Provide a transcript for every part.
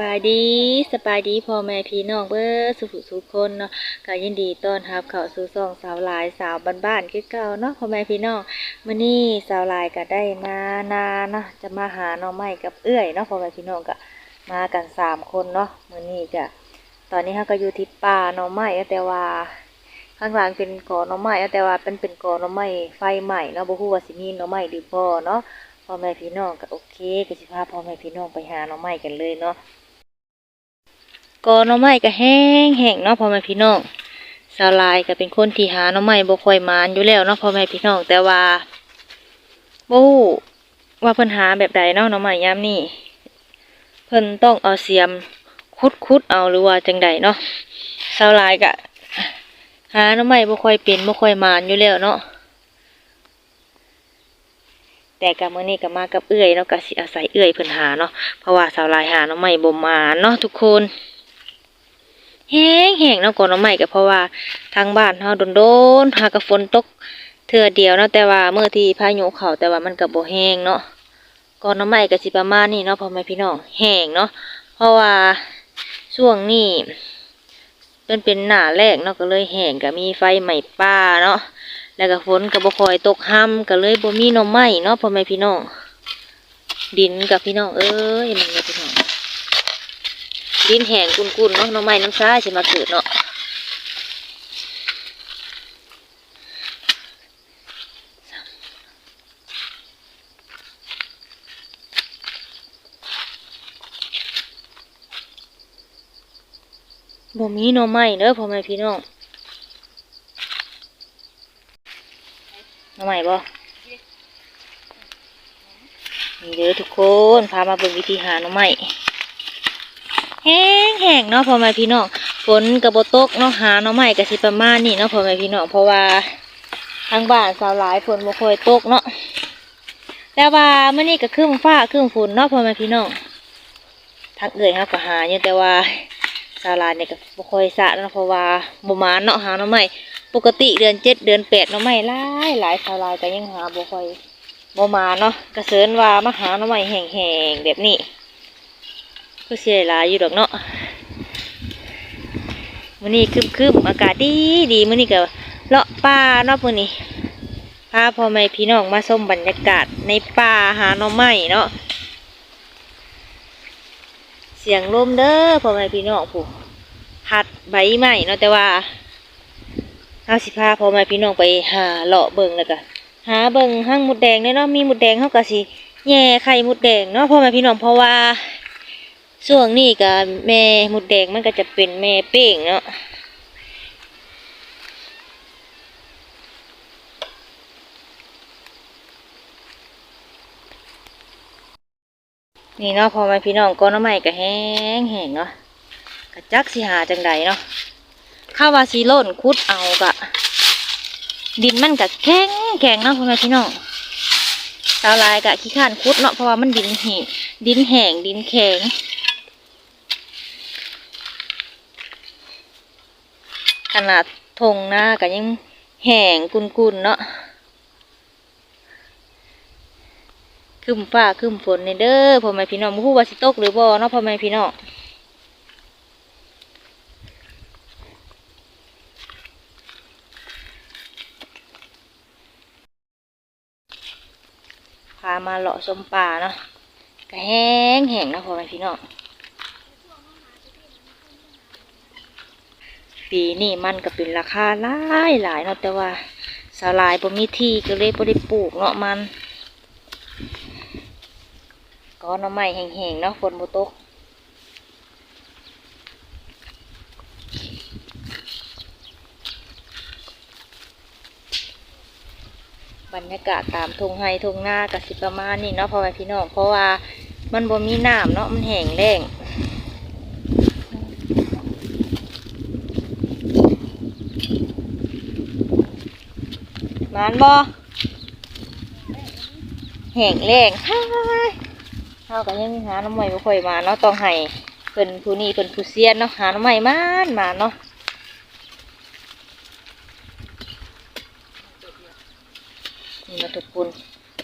บายดีสบายดีพ่อแม่พี่น้องเบ้อสุขสุขคนเนาะก็ยินดีต้อนรับเข้าสู่ช่องสาวหลายสาวบ้านๆคือเก่าเนาะพ่อแม่พี่น้องมื้อนี้สาวหลายก็ได้มานาเนาะจะมาหาน่อไม้กับเอื้อยเนาะพ่อแม่พี่น้องก็มากันสามคนเนาะมื้อนี้ก็ตอนนี้เฮาก็อยู่ที่ป่าน่อไม้แต่ว่าข้างหลังเป็นกอน่อไม้แต่ว่าเป็นเป็นกอน่อไม้ไฟใหม่เนาะบ่ฮู้ว่าสิมีน่อไม้หรือบ่เนาะพ่อแม่พี่น้องก็โอเคก็สิพาพ่อแม่พี่น้องไปหาน่อไม้กันเลยเนาะ กอหน่อไม้ก็แห้งแห้งเนาะพ่อแม่พี่น้องสาวลายก็เป็นคนที่หาหน่อไม้บ่ค่อยมานอยู่แล้วเนาะพ่อแม่พี่น้องแต่ว่าบ่ฮู้ว่าเพิ่นหาแบบใดเนาะหน่อไม้ยามนี้เพิ่นต้องเอาเสียมขุดๆเอาหรือว่าจังใดเนาะสาวลายก็หาหน่อไม้บ่ค่อยเป็นบ่ค่อยมานอยู่แล้วเนาะแต่กับมื้อนี้ก็มากับเอื้อยเนาะก็สิอาศัยเอื้อยเพิ่นหาเนาะเพราะว่าสาวลายหาหน่อไม้บ่มาเนาะทุกคน แห้งแห้งเนาะก่อนหน่อไม้ก็เพราะว่าทางบ้านเฮาโดนๆหากะฝนตกเทื่อเดียวเนาะแต่ว่าเมื่อที่พายุเข้าแต่ว่ามันก็บ่แห้งเนาะก่อนหน่อไม้ก็สิประมาณนี้เนาะพ่อแม่พี่น้องแห้งเนาะเพราะว่าช่วงนี้เป็นเป็นหน้าแรกเนาะก็เลยแห้งก็มีไฟไหม้ป่าเนาะแล้วก็ฝนก็บ่คอยตกห่ำก็เลยบ่มีหน่อไม้เนาะพ่อแม่พี่น้องดินกับพี่น้องเอ้ยมันเนี่ยพี่น้อง ดินแห้งกุนๆเนาะน่อไม้น้ำซ้ายสิมาเกิดเนาะบ่มีหน่อไม้เด้อพ่อแม่พี่น้องหน่อไม้บ่นี่เด้อทุกคน พามาเบิ่งวิธีหาหน่อไม้ แห้งแห้งเนาะพ่อแม่พี่น้องฝนกระบตกเนาะหาหน่อไม้ก็สิประมาณนี้เนาะพ่อแม่พี่น้องเพราะว่าทางบ้านสาวหลายฝนบ่ค่อยตกเนาะแต่ว่าเมื้อนี้ก็ครึ้มฟ้าครึ้มฝนเนาะพ่อแม่พี่น้องทางเอ่ยเฮาก็หาอยู่แต่ว่าสาวหลายเนี่ยก็บ่ค่อยสะเนาะเพราะว่าบ่มาเนาะหาหน่อไม้ปกติเดือนเจ็ดเดือนแปดหน้องไม้หลายหลายชาวลายก็ยังหาบ่ค่อยบ่มาเนาะกระเซินว่ามาหาหน้องไม้แห้งๆแบบนี้ ก็เสียหลายอยู่ดอกเนาะมื้อนี้ครึมๆอากาศดีดีมื้อนี้ก็เลาะป่าเนาะมื้อนี้พาพ่อแม่พี่น้องมาชมบรรยากาศในป่าหาหน่อไม้เนาะเสียงลมเด้อพ่อแม่พี่น้องผู้พัดใบไม้เนาะแต่ว่าเอาสิพาพ่อแม่พี่น้องไปหาเลาะเบิ่งแล้วก็หาเบิ่งห้างมุดแดงเด้อเนาะมีมุดแดงเฮาก็สิแย่ไข่มุดแดงเนาะพ่อแม่พี่น้องเพราะว่า ช่วงนี้ก็แม่หมุดแดงมันก็จะเป็นแม่เป้งเนาะนี่เนาะพอแม่พี่น้องก้อนน้ำใหม่ก็แห้งแห้งเนาะกระจักสิหาจังใดเนาะข้าววาซีโล่นคุดเอากะ ดินมันกะแข็งแข็งเนาะพ่อแม่พี่น้องสาวลายกะขี้ข้านคุดเนาะเพราะว่ามันดินแห้งดินแห้งดินแข็ง ขนาดทงหน้ากะยังแห้งกุนๆเนาะครึมฟ้าครึมฝนในเด้อพ่อแม่พี่น้องบ่ฮู้ว่าสิตกหรือบ่เนาะพ่อแม่พี่น้องพามาเลาะชมป่าเนาะก็แห้งแห้งนะพ่อแม่พี่น้อง ปีนี้มันก็เป็นราคาหลายหลายเนาะแต่ว่าสาลายบ่มีที่ก็เลยบ่ได้ปลูกเนาะมันก็หน้ำไม้แห้งๆเนาะฝนบ่ตกบรรยากาศตามทงไร่ทุ่งนาก็สิประมาณนี้เนาะพ่อแม่พี่น้องเพราะว่ามันบ่มีน้ำเนาะมันแห้งแล้ง มานบ่แห้งแรงฮ่ายเฮาก็ยังหาน้ำใหม่บ่ค่อยมาเนาะต้องให้เพิ่นผู้นี้เพิ่นผู้เซียนเนาะหาน้ำใหม่มานมาเนาะนี่มาทุกคน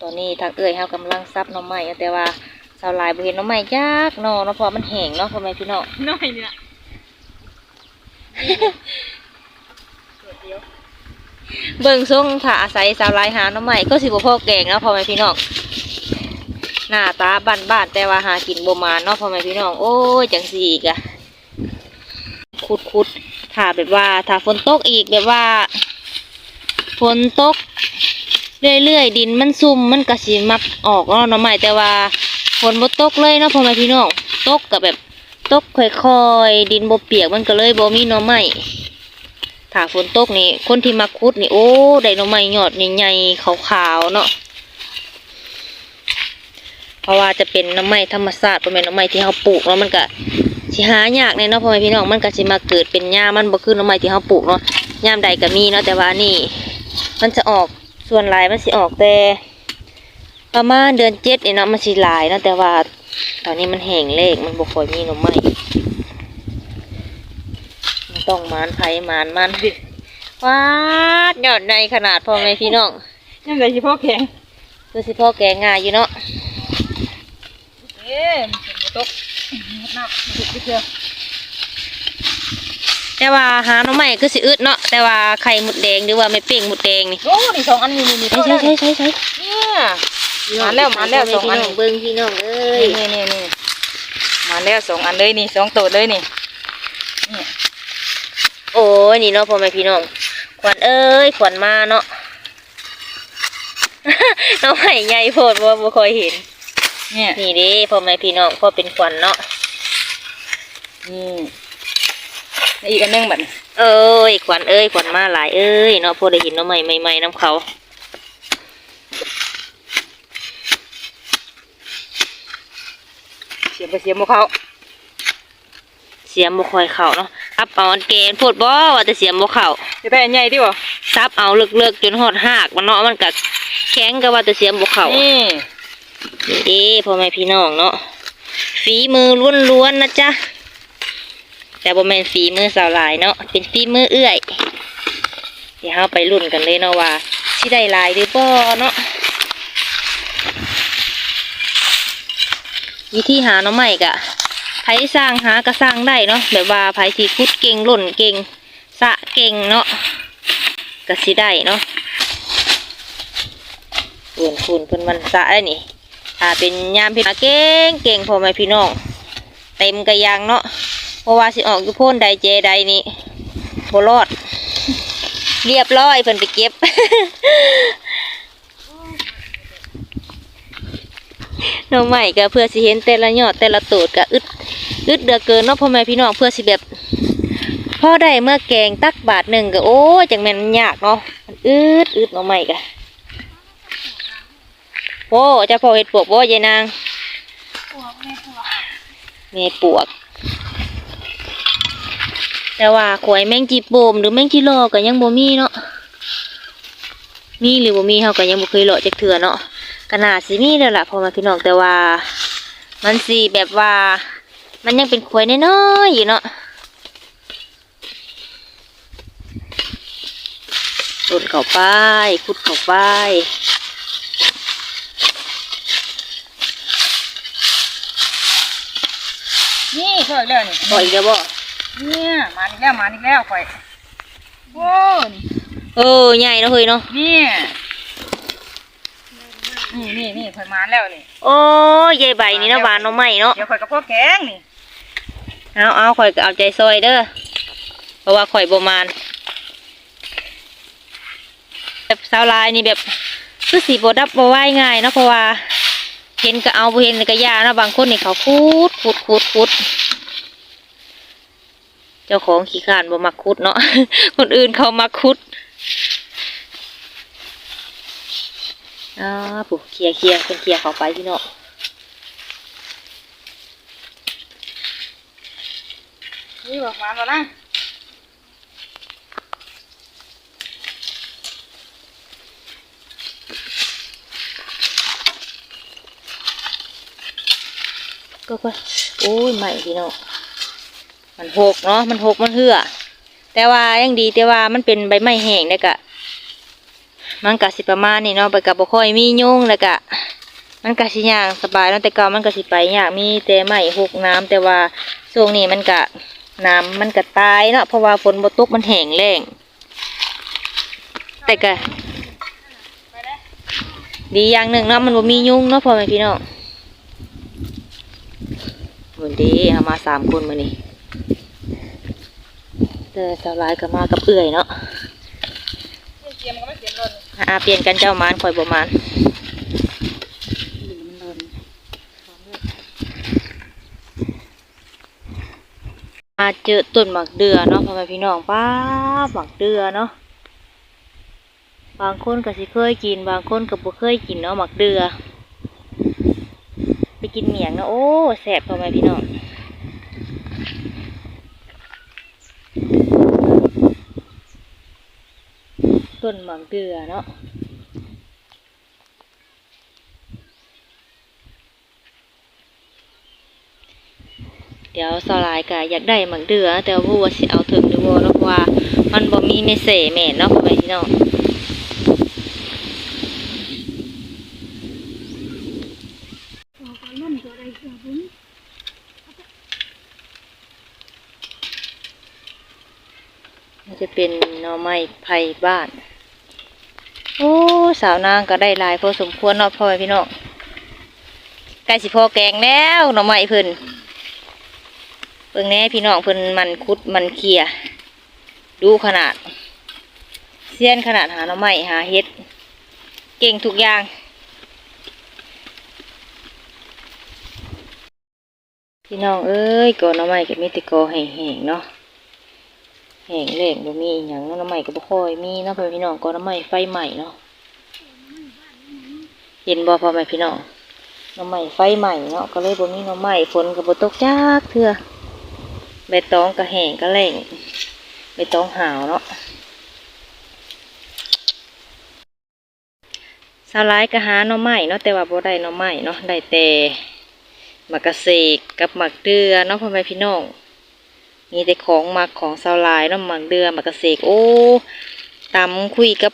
ตอนนี้ทางเอ้อยเฮากำลังซับน้ำใหม่แต่ว่าสาวลายบ่เห็นน้องใหม่ยากเนาะเนาะเพราะมันแห้งเนาะพ่อแม่พี่น้องน้อยนี่ล่ะ เบิ่งทรงถ้าอาศัยสาวลายหาน้องใหม่ก็สิบ่พอแกงเนาะพ่อแม่พี่น้องหน้าตาบ้านๆแต่ว่าหากินบ่มาเนาะพ่อแม่พี่น้องโอ้ยจังซี่อีกอะขุดๆถ้าแบบว่าถ้าฝนตกอีกแบบว่าฝนตกเรื่อยๆดินมันซุ่มมันก็สิมักออกเนาะน้องใหม่แต่ว่าฝนบ่ตกเลยเนาะพ่อแม่พี่น้องตกก็แบบตกค่อยๆดินบ่เปียกมันก็เลยบ่มีหน่อไม้ ถ้าฝนตกนี่ คนที่มาขุดนี่ โอ้ได้หน่อไม้ยอดใหญ่ๆขาวๆเนาะเพราะว่าจะเป็นน่อไม้ธรรมชาติบ่แม่นน่อไม้ที่เฮาปลูกเนาะมันก็สิหายากแน่เนาะพ่อแม่พี่น้องมันก็สิมาเกิดเป็นหญ้ามันบ่คือหน่อไม้ที่เฮาปลูกเนาะยามใดก็มีเนาะแต่ว่านี่ มันจะออกส่วนหลายมันสิออกแต่ประมาณเดือนเจ็ดนี่เนาะมันสิลายเนาะแต่ว่า ตอนนี้มันแห้งเลขมันบ่ค่อยมีหน่อไม้ ต้องหมานไผมานมันว้าดยอดในขนาดพ่อแม่พี่น้องยังไงสิพ่อแข็งคือสิพ่อแกงง่ายอยู่เนาะเอ๊ะมันเป็นบ่ตกน้ำมันถูกเดียวแต่ว่าหาหน่อไม้คือสิอึดเนาะแต่ว่าไข่หมดแดงหรือว่าไม่เป้งหมดแดงนี่โอ้นี่สองอันนี่นี่นี่ใช่ใช่ใช่ใช่ใช่เนี่ยมาแล้วมาแล้วสองอันพี่น้องเบิ้งพี่น้องเอ้ยนี่นี่นี่มาแล้วสองอันเลยนี่สองตัวเลยนี่นี่ โอ้ยนี่เนาะพ่อแม่พี่น้องขวัญเอ้ยขวัญมาเนาะน้องไห่ใหญ่โพดบ่บ่ค่อยเห็น เนี่ยนี่เดิพ่อแม่พี่น้องพ่อเป็นขวัญเนาะนี่แล้วอีกอันหนึงบัดนี้เอ้ยขวัญเอ้ยขวัญมาหลายเอ้ยเนาะพอได้เห็นน้องใหม่ใหม่ๆน้ำเขาเสียบไปเสียบบ่เขาเสียมบ่ค่อยเข้าเนาะ อับเอาอันเกณฑ์โพดบ่ว่าแต่เสียมบ่เข้าจะได้อันใหญ่ดิบ่ซับเอาเลิกๆจนหอดหากมันเนาะมันก็แข็งก็ว่าแต่เสียมบ่เข้านี่นี่เดิพ่อแม่พี่น้องเนาะฝีมือล้วนๆนะจ๊ะแต่บ่แม่นฝีมือสาวหลายเนาะเป็นฝีมือเอื้อยเดี๋ยวเฮาไปลุ้นกันเลยเนาะว่าสิได้หลายหรือบ่เนาะวิธีหาหน่อไม้กะ ไผสร้างหาก็สร้างได้เนาะแบบว่าไผที่ขุดเก่งหล่นเก่งสะเก่งเนาะก็สิได้เนาะเปื่นคุณเพิ่นมันสะได้นี่ถ้าเป็นยามพี่เก่งเก่งพ่อแม่พี่น้องเต็มกระยังเนาะเพราะว่าสิออกอยู่พ่นใดเจใดนี่บรอด เรียบร้อยเพิ่นไปเก็บน้องใหม่ก็เพื่อสิเห็นแต่ละยอดแต่ละตูดก็อึด อึดเดือเกินเนาะพ่อแม่พี่น้องเพื่อสิแบบพ่อได้เมื่อแกงตักบาทหนึ่งก็โอ้จังแม่นยากเนาะมันอึดอึดเน้องใหม่ก็โอ้เจะพอเห็ดปวกบ่ยายนางแม่ปวก แต่ว่าขวยแมงจีโปมหรือแมงจีโลก็ยังบ่มีเนาะมีหรือบ่มีเฮาก็ยังบ่เคยเลาะจักเทื่อเนาะก็น่าสิมีแล้วล่ะพอมาพี่น้องแต่ว่า มันสิแบบว่า มันยังเป็นขวยน้อยๆอยู่เนาะขุดเข้าไปขุดเข้าไปนี่ช่วยแล้วนี่บ่อีกแล้วบ่เนี่ยมาอีกแล้วมาอีกแล้วข่อยโว้นี่เออใหญ่เนาะเฮ้ยเนาะเนี่ยนี่นี่นี่ข่อยมาแล้วนี่โอ้ยยายใบนี่เนาะหวานเนาะใหม่เนาะเดี๋ยวข่อยกับพ่อแกงนี่ เอาเอาข่อยก็เอาใจซอยเด้อเพราะว่าข่อยบ่มานแบบสาวลายนี่แบบคือสีโบดับโบไหวง่ายเนาะเพราะว่าเห็นก็เอาบ่เห็นก็ยาเนาะบางคนนี่เขาคุดคุดคุดคุดเจ้าของขี้ขานบ่มักคุดเนาะ คนอื่นเขามักคุดอ่าผู้เคลียเคลียเป็นเคลียเข้าไปพี่เนาะ นี่บอกมาแล้วนะก็ก็โอ้ยใหม่พี่น้องมันหกเนาะมันหกมันเหือแต่ว่ายังดีแต่ว่ามันเป็นใบไม้แห้งแล้วก็มันกะสิประมาณนี้เนาะไปกับบ่ค่อยมียุงแล้วก็มันก็สิย่างสบายเนาะแต่เก่ามันก็สิไปยากมีแต่ไม้หกน้ำแต่ว่าช่วงนี้มันก็ น้ำมันก็ตายเนาะเพราะว่าฝนบ่ตกมันแห้งแล้งแต่ก็ดีอย่างหนึ่งเนาะมันบ่มียุงเนาะพ่อแม่พี่น้องวันดีเอามาสามคนมื้อนี้แต่สาวหลายก็มากับเอื่อยเนาะเสียมก็ไม่เสียมเลยอ่าเปลี่ยนกันเจ้ามานคอยบ่มาน มันโดน มาเจอต้นหมักเดือเนาะพ่อแม่พี่น้องป้าหมักเดือเนาะบางคนก็สิเคยกิน บางคนก็บ่เคยกินเนาะหมักเดือ ไปกินเมียงเนาะโอ้แซ่บพ่อแม่พี่น้องต้นหมักเดือเนาะ เดี๋ยวสลายก็อยากได้หมักเดือ แต่ว่าว่าสิเอาถึงหรือบ่าะเพราะว่า มันบ่มีเมเสแม่เนาะพ่อแม่พี่น้องมันจะเป็นหน่อไม้ไผ่บ้าน โอ้ สาวนางก็ได้ลายพอสมควรเนาะพ่อพี่น้องใกล้สิพอแกงแล้วหน่อไม้เพิ่น บิ่งแน่พี่น้องเพิ่นมันคุดมันเคลียดูขนาดเสี้ยนขนาดหาหน่อไม้หาเฮ็ด เก่งทุกอย่าง พี่น้องเอ้ยก่อนหน่อไม้ก็มีแต่กอแห้งๆเนาะแห้งแล้งบ่มีอหย่างเนาะน้ำใหม่ก็บ่ค่อยมีเนาะพ่อพี่น้องก็น้ำใหม่ไฟใหม่เนาะเห็นบ่พ่อแม่พี่น้องหน้ำใหม่ไฟใหม่เนาะก็เลยบ่มีน้ำใหม่ฝนก็บ่ตกจักเทื่อ ใบตองก็แหงก็แล้งใบตองหาวเนาะสาวหลายก็หาหน่อไม้เนาะแต่ว่าบ่ได้หน่อไม้เนาะได้แต่หมักกะเสกกับหมักเดือเนาะพ่อแม่พี่น้องมีแต่ของหมักของสาวลายเน้ำหมักเดือหมักกระเสกโอ้ตำคุยกับ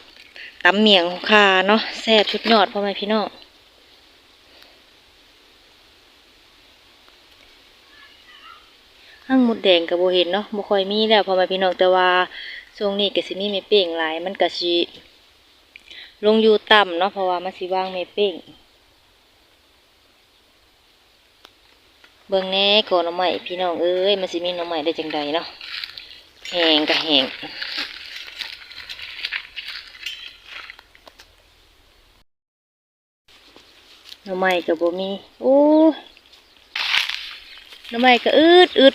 ตำเมียงคาเนาะแซ่บชุดยอดพ่อแม่พี่น้อง ห้งหมดแดงกับโบเห็นเนาะบ่ค่อยมีแล้วพอม่พี่น้องแต่ว่าช่วงนี้ก็สิมีเมเป้งหลายมันก็สิลงอยู่ต่ำเนาะเพราะว่ามันสิว่างเมเป้งเบิ่งแน่ก่อนหน่อไม้พี่น้องเอ้ยมันสิมีหน่อไม้ได้จังใดเนาะแหงก็แหงหน่อไม้ก็บ่มีโอ้หน่อไม้ก็อึดอึด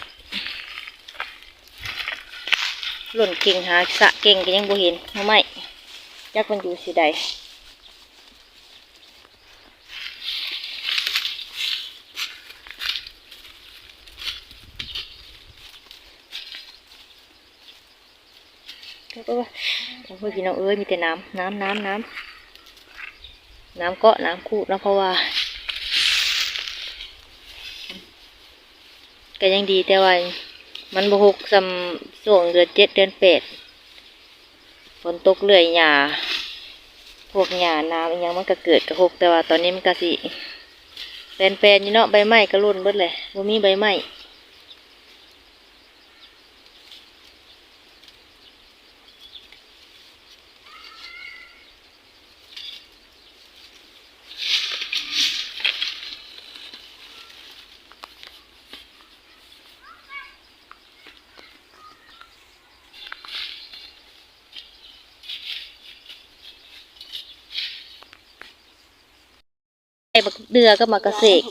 หล่นเก่งหาสะเก่งก็ยังบ่เห็นหน่อไม้จักมันอยู่สิใดก็ว่าโอ้ยพี่น้องเอ้ยมีแต่น้ำน้ำน้ำน้ำน้ำเกาะน้ำคูดนะเพราะว่าก็ยังดีแต่ว่า มันบหกสำส่วงเดือนเจ็ดเดือนแปดฝนตกเรื่อยหยาพวกหยาน้ำยังมันก็เกิดกระหกแต่ว่าตอนนี้มันก็สิแปลนๆอยู่เนาะใบไม้ก็รุ่นเบิดเลยบ่มีใบไม้ บักเดือกับบักกระเสก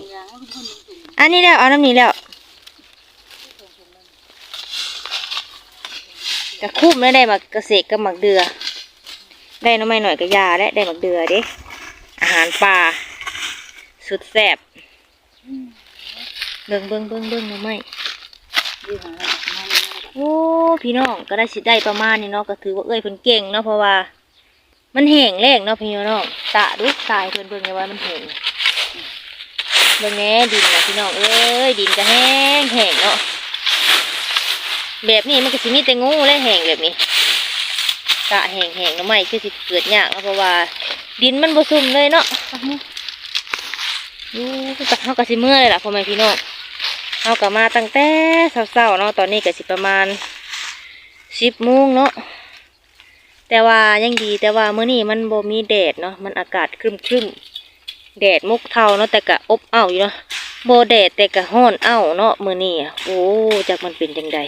อันนี้แล้วเอาน้ำนี้แล้วกระคุ้มแล้วได้บักกระเสกกับบักเดือ ได้น้ำไม่หน่อยก็ยาและได้บักเดือเด้อาหารป่าสุดแซ่บเบิ่งเบิ่งเบิ่งเบิ่งน้ำไม่ยืดหางแล้วมันโอ้พี่น้องก็ได้สิได้ประมาณนี้เนาะก็ถือว่าเอ้ยเพิ่นเก่งเนาะเพราะว่า มันแห้งแล้งเนาะพี่น้องตะดุตายเพิ่นเบิ่งไงว่ามันแห้ง เบิ่งแหน่ดินนะพี่น้องเอ้ยดินก็แห้งแห้งเนาะแบบนี้มันก็สิมีแต่งูและแห้งแบบนี้ตะแห้งแห้งนะไม่คือสิเกิดยากเนาะเพราะว่า ดินมันบ่ซุ่มเลยเนาะอยู่ตักเฮาก็สิเมื่อเลยล่ะพ่อแม่พี่น้องเฮาก็มาตั้งแต่เช้าๆเนาะตอนนี้ก็สิประมาณสิบโมงเนาะแต่ว่ายังดีแต่ว่าเมื้อนี้มันบ่มีแดดเนาะมันอากาศครึมๆ แดดมุกเทาเนาะแต่ก็อบอ้าวอยู่เนาะโบแดดแต่ก็ร้อนอ้าวเนาะมือนี้อะโอ้จักมันเป็นจังใด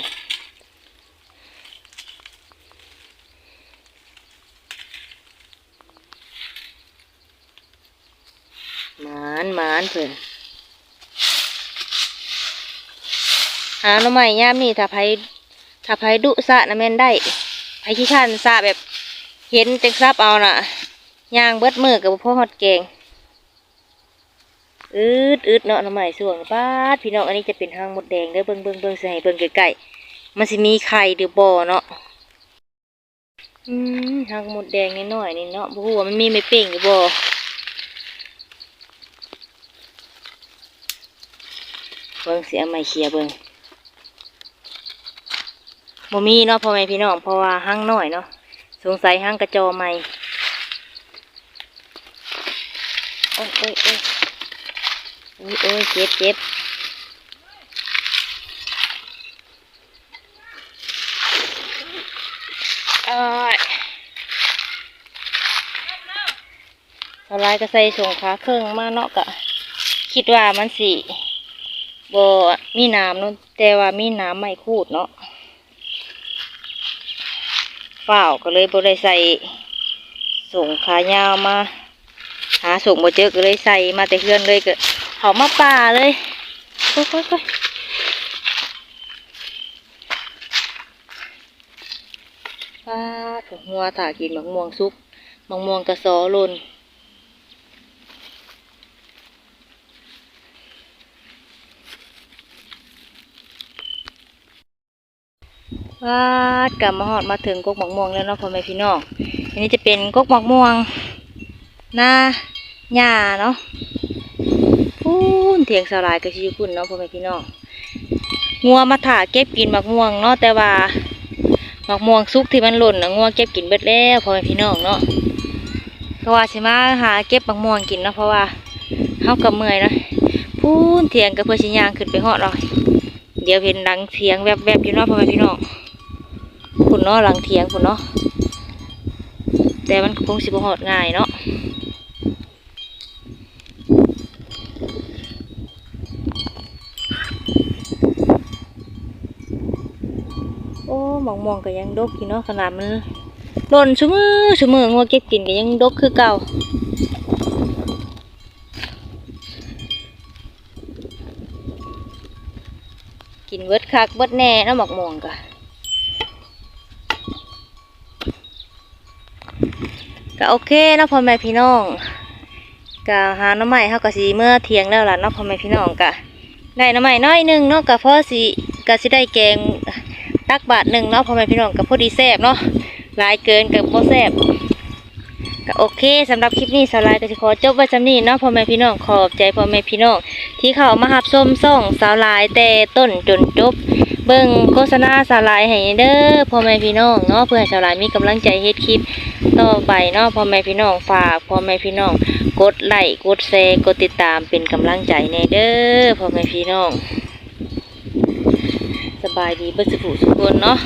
หมานหมานเพิ่อนหาหน่อไม้ยามนี่ถ้าไผถ้าไผดุสะนะแม่นได้ไผขี้ข้นสะแบบเห็นจังซับเอาน่ะย่างเบิดมือกับพ่อฮอดแกง อืดอืดเนาะหน่อไม้ส่วงป้าดพี่น้องอันนี้จะเป็นหางมดแดงเด้อเบิ่งเบิ่งเบิ่งใส่เบิ่งใกล้ๆมันสิมีไข่หรือบ่เนาะอืมหางมดแดงน้อยนี่เนาะบ่ฮู้ว่ามันมีไม่เป้งหรือบ่เบิ่งเสิเอาไม้เขี่ยเบิ่งบ่มีเนาะพ่อแม่พี่น้องเพราะว่าห้างน้อยเนาะสงสัยห้างกระจอใหม่โอ้ยโอ้ย โอ้ยโอ้ยเจ็บเจ็บเอ้ยสลายก็ใส่ส่งขาเครื่องมาเนาะกะ คิดว่ามันสิบ่มีน้ำเนาะแต่ว่ามีน้ำไม่คูดเนาะเปล่าก็เลยบ่ได้ใส่ส่งขายาวมา หาส่งบ่เจอก็เลยใส่มาแต่เพื่อนเลยก็ เขามาป่าเลยค่อยๆๆป้าถูกหัวถากินมะม่วงซุกมะม่วงกระซอลนป้ากลับมาหอดมาถึงกกมะม่วงแล้วเนาะพ่อแม่พี่น้องอันนี้จะเป็นกกมะม่วงหน้าหญ้าเนาะ นเถียงสลายกับชิวคุณเนาะพ่อแม่พี่น้องงัวมาถ่าเก็บกินมักม่วงเนาะแต่ว่ามักม่วงซุกที่มันหล่นนะงัวเก็บกินเบิดแล้วพ่อแม่พี่น้องเนาะเพราะว่าสิมาหาเก็บมักม่วงกินเนาะเพราะว่าเฮากับเมื่อยเนาะพูนเถียงกับเพื่อชิยางขึ้นไปหอดเราเดี๋ยวเห็นดังเถียงแวบๆอยู่เนาะพ่อแม่พี่น้องคุณเนาะหลังเถียงคุณเนาะแต่มันคงสิบหอดง่ายเนาะ โอ้ห มองมองก็ยังดกอยู่เนาะขนาดมันหล่นชุมือชุมืองัวเก็บกินก็ยังดกคือเก่ากินเบิร์ดคักเบิร์ดแน่เนาะหมอกม่วงก็ก็โอเคนาะพ่อแม่พี่น้องก็หาหน้ำใหม่เฮาก็สิเมื่อเทียงแล้วล่ะนาะพ่อแม่พี่น้องก็ได้หน้ำใหม่น้อยหนึงเนาะก็พ่อสิก็สิได้แกง ตักบาทหนึ่งเนาะพ่อแม่พี่น้องกับพอดีแซบเนาะหลายเกินกับพอแซบก็โอเคสำหรับคลิปนี้สาวลายก็จะขอจบไว้จำนี้เนาะพ่อแม่พี่น้องขอบใจพ่อแม่พี่น้องที่เข้ามาหับส้มส่องสาวลายแต่ต้นจนจบ เบิ่งโฆษณาสาวลายให้เด้อพ่อแม่พี่น้องเนาะเพื่อให้สาวลายมีกำลังใจเฮ็ดคลิปต่อไปเนาะพ่อแม่พี่น้องฝากพ่อแม่พี่น้อง กดไลค์กดแชร์กดติดตามเป็นกำลังใจในเด้อพ่อแม่พี่น้อง สบายดีเบิดสุขสุขคนเนาะ